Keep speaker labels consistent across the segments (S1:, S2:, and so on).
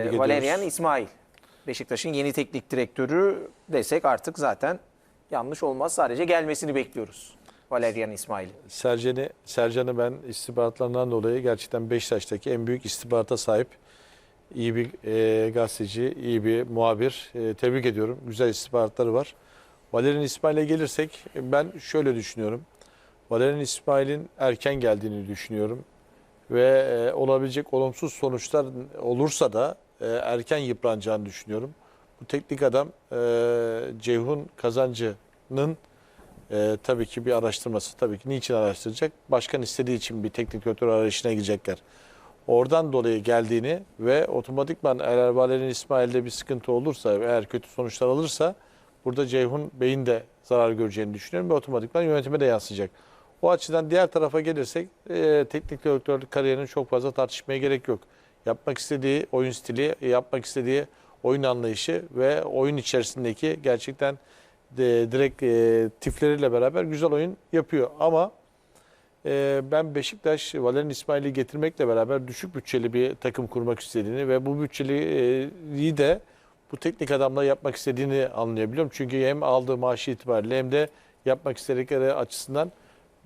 S1: ediyoruz.
S2: Valerian İsmail. Beşiktaş'ın yeni teknik direktörü desek artık zaten yanlış olmaz. Sadece gelmesini bekliyoruz. Valerian İsmail'in.
S1: Sercan'ı Sercan'ı ben istihbaratlarından dolayı gerçekten Beşiktaş'taki en büyük istihbarata sahip iyi bir e, gazeteci, iyi bir muhabir. E, tebrik ediyorum. Güzel istihbaratları var. Valerian İsmail'e gelirsek ben şöyle düşünüyorum. Valerian İsmail'in erken geldiğini düşünüyorum. Ve e, olabilecek olumsuz sonuçlar olursa da e, erken yıpranacağını düşünüyorum. Bu teknik adam e, Ceyhun Kazancı'nın ee, tabii ki bir araştırması. Tabii ki niçin araştıracak? Başkan istediği için bir teknik direktör arayışına gidecekler. Oradan dolayı geldiğini ve otomatikman eğer Valerian İsmail'de bir sıkıntı olursa eğer kötü sonuçlar alırsa burada Ceyhun Bey'in de zarar göreceğini düşünüyorum ve otomatikman yönetime de yansıyacak. O açıdan diğer tarafa gelirsek e, teknik direktörlük kariyerini çok fazla tartışmaya gerek yok. Yapmak istediği oyun stili, yapmak istediği oyun anlayışı ve oyun içerisindeki gerçekten de, direkt e, tifleriyle beraber güzel oyun yapıyor. Ama e, ben Beşiktaş Valerian İsmail'i getirmekle beraber düşük bütçeli bir takım kurmak istediğini ve bu bütçeliyi de bu teknik adamla yapmak istediğini anlayabiliyorum. Çünkü hem aldığı maaşı itibariyle hem de yapmak istedikleri açısından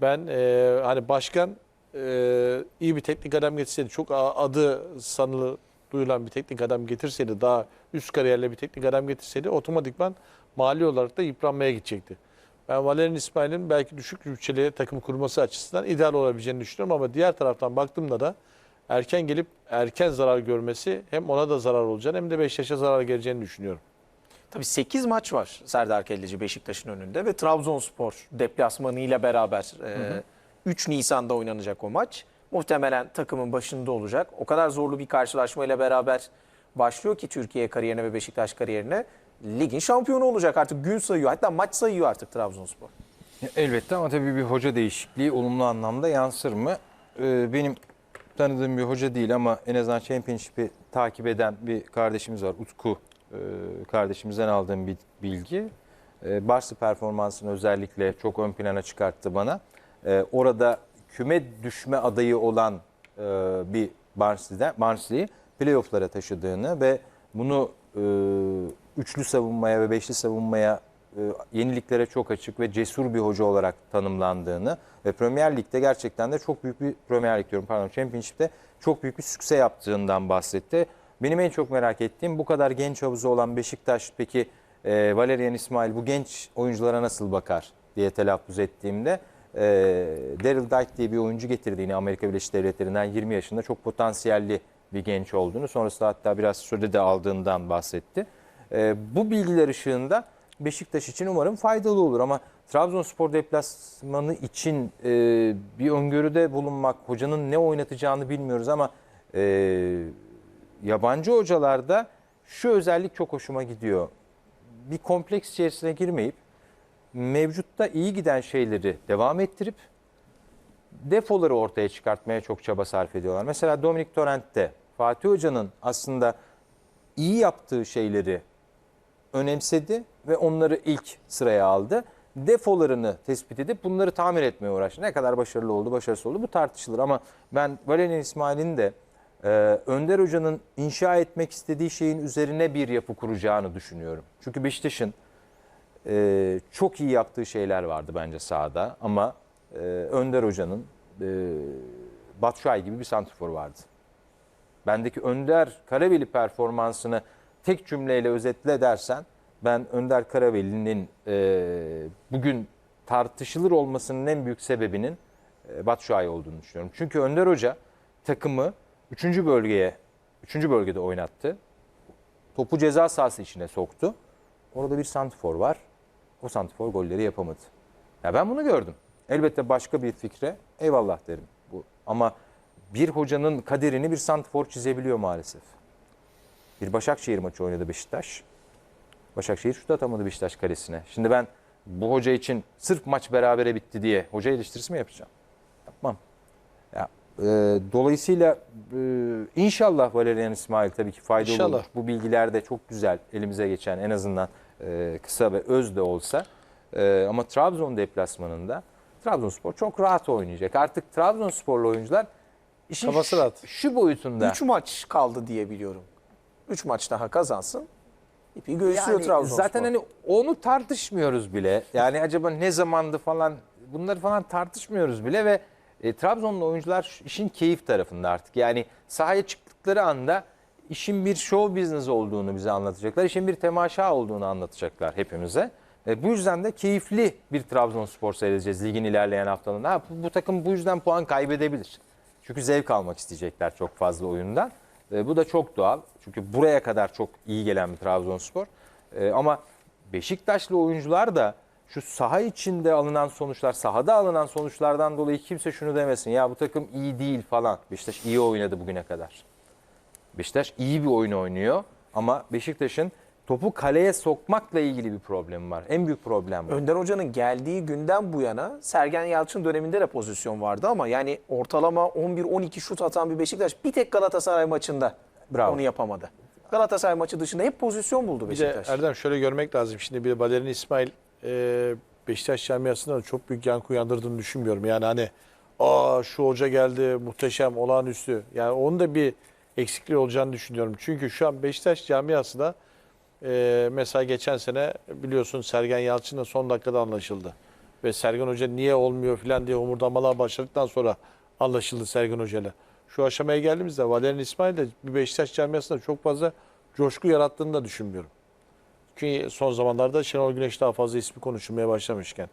S1: ben e, hani başkan e, iyi bir teknik adam getirseydi çok adı sanılı duyulan bir teknik adam getirseydi daha üst kariyerli bir teknik adam getirseydi otomatikman mali olarak da yıpranmaya gidecekti. Ben Valerian İsmail'in belki düşük bütçeli takım kurması açısından ideal olabileceğini düşünüyorum ama diğer taraftan baktığımda da erken gelip erken zarar görmesi hem ona da zarar olacağını hem de Beşiktaş'a zarar geleceğini düşünüyorum.
S2: Tabii 8 maç var Serdar Kelleci Beşiktaş'ın önünde ve Trabzonspor deplasmanıyla beraber e, 3 Nisan'da oynanacak o maç. Muhtemelen takımın başında olacak. O kadar zorlu bir karşılaşmayla beraber başlıyor ki Türkiye kariyerine ve Beşiktaş kariyerine. Ligin şampiyonu olacak artık gün sayıyor. Hatta maç sayıyor artık Trabzonspor.
S3: Elbette ama tabii bir hoca değişikliği olumlu anlamda yansır mı? Ee, benim tanıdığım bir hoca değil ama en azından Championship'i takip eden bir kardeşimiz var. Utku e, kardeşimizden aldığım bir bilgi. E, Barsı performansını özellikle çok ön plana çıkarttı bana. E, orada küme düşme adayı olan e, bir Barnsley'den, Barnsley'i playoff'lara taşıdığını ve bunu e, üçlü savunmaya ve beşli savunmaya e, yeniliklere çok açık ve cesur bir hoca olarak tanımlandığını ve Premier Lig'de gerçekten de çok büyük bir Premier Lig diyorum pardon Championship'te çok büyük bir sükse yaptığından bahsetti. Benim en çok merak ettiğim bu kadar genç havuzu olan Beşiktaş peki e, Valerian İsmail bu genç oyunculara nasıl bakar diye telaffuz ettiğimde e, Daryl Dike diye bir oyuncu getirdiğini Amerika Birleşik Devletleri'nden 20 yaşında çok potansiyelli bir genç olduğunu sonrasında hatta biraz süre de aldığından bahsetti. E, bu bilgiler ışığında Beşiktaş için umarım faydalı olur ama Trabzonspor deplasmanı için e, bir öngörüde bulunmak, hocanın ne oynatacağını bilmiyoruz ama e, yabancı hocalarda şu özellik çok hoşuma gidiyor. Bir kompleks içerisine girmeyip mevcutta iyi giden şeyleri devam ettirip defoları ortaya çıkartmaya çok çaba sarf ediyorlar. Mesela Dominik Torrent'te Fatih Hoca'nın aslında iyi yaptığı şeyleri önemsedi ve onları ilk sıraya aldı. Defolarını tespit edip bunları tamir etmeye uğraştı. Ne kadar başarılı oldu, başarısız oldu bu tartışılır ama ben Valerian İsmail'in de e, Önder Hoca'nın inşa etmek istediği şeyin üzerine bir yapı kuracağını düşünüyorum. Çünkü Beşiktaş'ın e, çok iyi yaptığı şeyler vardı bence sahada ama e, Önder Hoca'nın e, Batshuayi gibi bir santrfor vardı. Bendeki Önder Karaveli performansını tek cümleyle özetle dersen ben Önder Karaveli'nin e, bugün tartışılır olmasının en büyük sebebinin e, Batshuayi olduğunu düşünüyorum. Çünkü Önder Hoca takımı 3. bölgeye 3. bölgede oynattı. Topu ceza sahası içine soktu. Orada bir santifor var. O santifor golleri yapamadı. Ya ben bunu gördüm. Elbette başka bir fikre eyvallah derim. Bu ama bir hocanın kaderini bir santifor çizebiliyor maalesef. Bir Başakşehir maçı oynadı Beşiktaş. Başakşehir şut atamadı Beşiktaş kalesine. Şimdi ben bu hoca için sırf maç berabere bitti diye hoca eleştirisi mi yapacağım? Yapmam. Ya, e, dolayısıyla e, inşallah Valerian İsmail tabii ki faydalı
S1: İnşallah.
S3: olur. Bu bilgiler de çok güzel elimize geçen en azından e, kısa ve öz de olsa. E, ama Trabzon deplasmanında Trabzonspor çok rahat oynayacak. Artık Trabzonsporlu oyuncular işin
S1: Kafası
S3: şu-
S1: rahat.
S3: şu boyutunda.
S2: 3 maç kaldı diye biliyorum. 3 maç daha kazansın. İpi göğüslüyor
S3: Yani
S2: Trabzonspor.
S3: zaten hani onu tartışmıyoruz bile. Yani acaba ne zamandı falan bunları falan tartışmıyoruz bile ve e, Trabzonlu oyuncular işin keyif tarafında artık. Yani sahaya çıktıkları anda işin bir show business olduğunu bize anlatacaklar. İşin bir temaşa olduğunu anlatacaklar hepimize. E, bu yüzden de keyifli bir Trabzonspor seyredeceğiz ligin ilerleyen haftalarında. Ha, bu, bu takım bu yüzden puan kaybedebilir. Çünkü zevk almak isteyecekler çok fazla oyundan. E, bu da çok doğal. Çünkü buraya kadar çok iyi gelen bir Trabzonspor. E, ama Beşiktaşlı oyuncular da şu saha içinde alınan sonuçlar, sahada alınan sonuçlardan dolayı kimse şunu demesin. Ya bu takım iyi değil falan. Beşiktaş iyi oynadı bugüne kadar. Beşiktaş iyi bir oyun oynuyor ama Beşiktaş'ın topu kaleye sokmakla ilgili bir problemi var. En büyük problem bu.
S2: Önder Hoca'nın geldiği günden bu yana Sergen Yalçın döneminde de pozisyon vardı ama yani ortalama 11-12 şut atan bir Beşiktaş bir tek Galatasaray maçında
S3: Bravo.
S2: onu yapamadı. Galatasaray maçı dışında hep pozisyon buldu
S1: Bir de
S2: Beşiktaş.
S1: Erdem şöyle görmek lazım. Şimdi bir Valerian İsmail e, Beşiktaş camiasında da çok büyük yankı uyandırdığını düşünmüyorum. Yani hani aa şu hoca geldi muhteşem olağanüstü. Yani onun da bir eksikliği olacağını düşünüyorum. Çünkü şu an Beşiktaş camiası da e, mesela geçen sene biliyorsun Sergen Yalçın'la son dakikada anlaşıldı. Ve Sergen Hoca niye olmuyor falan diye homurdamalar başladıktan sonra anlaşıldı Sergen Hoca'yla. Şu aşamaya geldiğimizde Valerian İsmail de bir Beşiktaş camiasında çok fazla coşku yarattığını da düşünmüyorum. Çünkü son zamanlarda Şenol Güneş daha fazla ismi konuşulmaya başlamışken.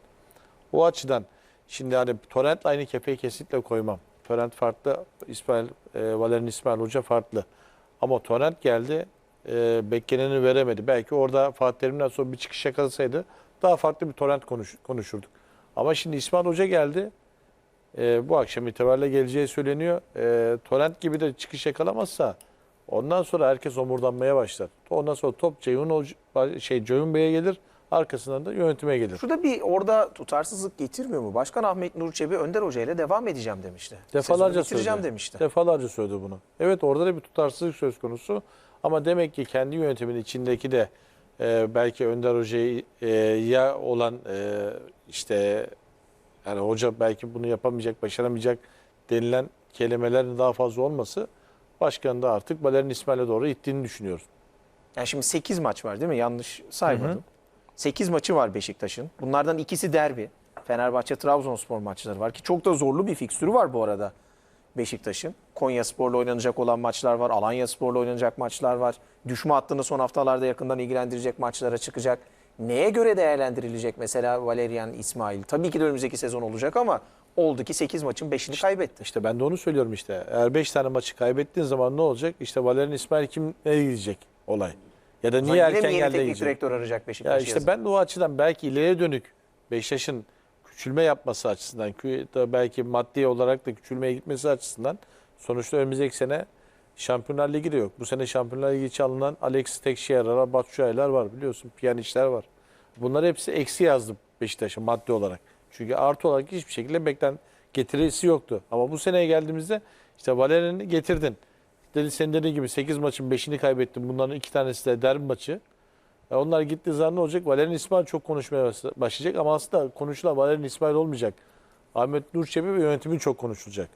S1: O açıdan şimdi hani Torrent'le aynı kefeyi kesinlikle koymam. Torrent farklı, İsmail, e, Valerian İsmail Hoca farklı. Ama Torrent geldi, e, bekleneni veremedi. Belki orada Fatih Terim'den sonra bir çıkış yakalasaydı daha farklı bir Torrent konuş, konuşurduk. Ama şimdi İsmail Hoca geldi. E, bu akşam itibariyle geleceği söyleniyor. E, Torrent gibi de çıkış yakalamazsa ondan sonra herkes omurdanmaya başlar. Ondan sonra top Ceyhun, şey, Ceyhun Bey'e gelir. Arkasından da yönetime gelir.
S2: Şurada bir orada tutarsızlık getirmiyor mu? Başkan Ahmet Nur Çebi Önder Hoca ile devam edeceğim demişti.
S1: Defalarca söyledi.
S2: demişti.
S1: Defalarca söyledi bunu. Evet orada da bir tutarsızlık söz konusu. Ama demek ki kendi yönetimin içindeki de e, belki Önder Hoca'yı e, ya olan e, işte yani hoca belki bunu yapamayacak, başaramayacak denilen kelimelerin daha fazla olması başkanın da artık Valerian İsmail'e doğru ittiğini düşünüyoruz.
S2: Yani şimdi 8 maç var değil mi? Yanlış saymadım. 8 maçı var Beşiktaş'ın. Bunlardan ikisi derbi. Fenerbahçe Trabzonspor maçları var ki çok da zorlu bir fikstürü var bu arada Beşiktaş'ın. Konya Spor'la oynanacak olan maçlar var. Alanya Spor'la oynanacak maçlar var. Düşme hattını son haftalarda yakından ilgilendirecek maçlara çıkacak. Neye göre değerlendirilecek mesela Valerian İsmail? Tabii ki de önümüzdeki sezon olacak ama oldu ki 8 maçın 5'ini kaybetti.
S1: İşte ben de onu söylüyorum işte. Eğer 5 tane maçı kaybettiğin zaman ne olacak? İşte Valerian İsmail kim nereye gidecek olay? Ya da niye erken
S2: yeni
S1: geldi
S2: teknik direktör arayacak Beşiktaş
S1: Ya işte
S2: yazın?
S1: ben de o açıdan belki ileriye dönük Beşiktaş'ın küçülme yapması açısından, belki maddi olarak da küçülmeye gitmesi açısından sonuçta önümüzdeki sene Şampiyonlar Ligi de yok. Bu sene Şampiyonlar Ligi için alınan Alex Tekşehir'ler, Batshuayi'ler var biliyorsun. Piyanişler var. Bunlar hepsi eksi yazdı Beşiktaş'a maddi olarak. Çünkü artı olarak hiçbir şekilde beklen getirisi yoktu. Ama bu seneye geldiğimizde işte Valerian'ı getirdin. Dedi senin dediğin gibi 8 maçın 5'ini kaybettin. Bunların 2 tanesi de derbi maçı. Ya onlar gittiği zaman ne olacak? Valerian İsmail çok konuşmaya başlayacak ama aslında konuşulan Valerian İsmail olmayacak. Ahmet Nur Çebi ve yönetimin çok konuşulacak.